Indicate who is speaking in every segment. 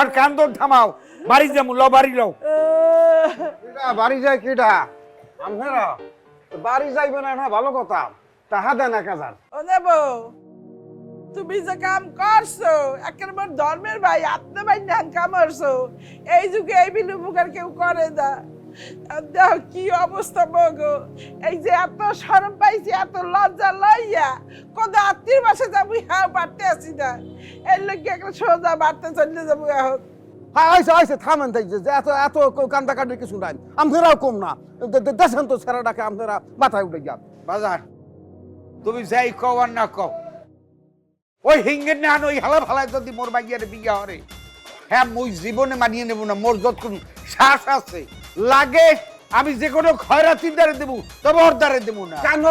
Speaker 1: আর কান্দন থামাও বাড়ি যাব ল বাড়ি লও।
Speaker 2: বাড়ি যায় কিটা আপনারা বাড়ি যাইবে না না ভালো কথা। তাহা দেন এক হাজার
Speaker 3: ও নেব তুমি যে কাম করছ একেবারে ধর্মের ভাই আপনি ভাই কাম করছ এই যুগে এই বিলু বুকার কেউ করে না। কি অবস্থা মগো এই যে এত সরম পাইছি এত লজ্জা লইয়া কত আত্মীয় বাসে যাব হ্যাঁ বাড়তে আসি না। এর লোক একটা সোজা বাড়তে চলে যাব এখন।
Speaker 2: হ্যাঁ আইসে আইসে থামেন তাই যে এত কিছু নাই। আপনারাও কম না। দে- দে- দেশেন তো ছেড়াটাকে আপনারা মাথায় উঠে যান
Speaker 1: বাজার তুমি যাই কও আর না কও। ওই হিঙ্গের না ওই হালা ফালায় যদি মোর মাইয়ার বিয়া হরে। হ্যাঁ মুই জীবনে মানিয়ে নেব না মোর যত কোন শ্বাস আছে লাগে আমি যে কোনো খয়রাতির দ্বারে দেবো তবে ওর দ্বারে দেবো না।
Speaker 2: কেন?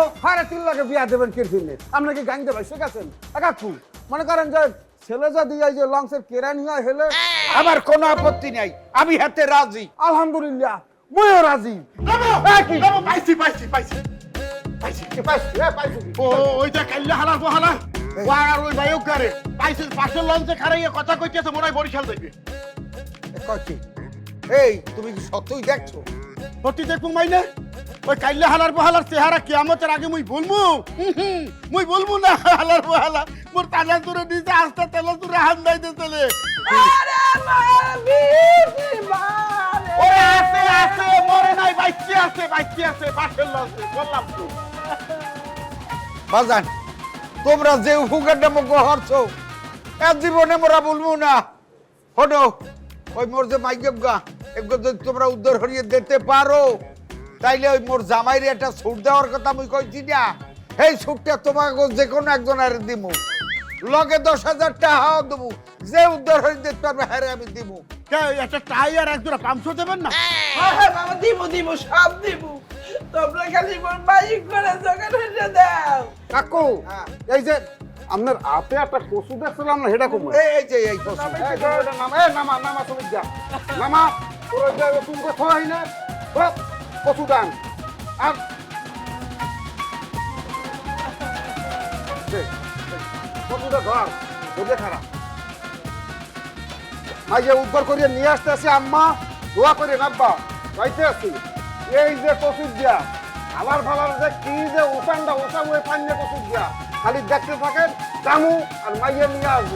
Speaker 2: তিন লাখে বিয়া দেবেন কিরফিনে আপনাকে গাং দেবেন শিখেছেন? একাকু মনে করেন যে ছেলে যদি এই যে লঞ্চের কেরানি হয় হেলে
Speaker 1: আমার কোনো আপত্তি নাই আমি হাতে রাজি।
Speaker 2: আলহামদুলিল্লাহ ময়ও রাজি?
Speaker 4: পাইছি পাইছি পাইছি। পাইছি।
Speaker 2: পাইছি, পাইছি।
Speaker 4: ও ওইটা কাইলে হালার বহালা ও আর ওই ভাইও করে পাইছি পাশের লঞ্চে খারাইয়ে কথা কইতেছে মনে হয় বরিশাল দেখবে
Speaker 1: কচ্ছি এই তুমি কি সত্যই দেখছ?
Speaker 4: সত্যি দেখব মাইনে? ওই কাইলে হালার বহালার চেহারা কিয়ামতের আগে মুই বলব মুই বলব না হালার বহালা। মোর তালা তুরে দিতে আস্তে তেলে তুরে হাত দাইতে চলে ওরে আছে আছে মরে নাই বাইচি আছে বাইচি আছে পাশের লঞ্চে বললাম তো।
Speaker 1: বাজান তোমরা যে উপকারটা মুখ হরছো এর জীবনে মোরা বলব না। হনো ওই মোর যে মাইগেব গা এগুলো যদি তোমরা উদ্ধার হরিয়ে দিতে পারো তাইলে ওই মোর জামাইরে একটা ছুট দেওয়ার কথা আমি কইছি না। এই ছুটটা তোমাকে যে কোনো একজন আর দিমু। লগে দশ হাজার টাকাও দেবো যে উদ্ধার হয়ে দিতে পারবে হ্যাঁ আমি দিমু।
Speaker 4: কে, একটা টায়ার এক জোড়া পাম্পশো দেবেন না?
Speaker 3: হ্যাঁ হ্যাঁ বাবা দিব দিব সব দিব তোমরা খালি বাইক করে হয়ে দাও।
Speaker 2: কাকু
Speaker 1: হ্যাঁ।
Speaker 2: এই যে আপনার হাতে একটা কচু দেখছিলাম না সেটা কমে।
Speaker 1: এই যে এই।
Speaker 2: এই নামা, নামা, নামা, তুমি যা। নামা, তুমি কচু দান। আর ধর, খারাপ। উদ্ধার করিয়ে নিয়ে আসতে আসি আম্মা দোয়া করে নাব্বা যাইতে আছি এই যে কচুর দিয়া আলার ফালার যে কি যে উঠানটা উঠাম ওই পাঞ্জে কচুর দিয়া খালি দেখতে থাকেন জামু আর মাইয়া নিয়ে আসব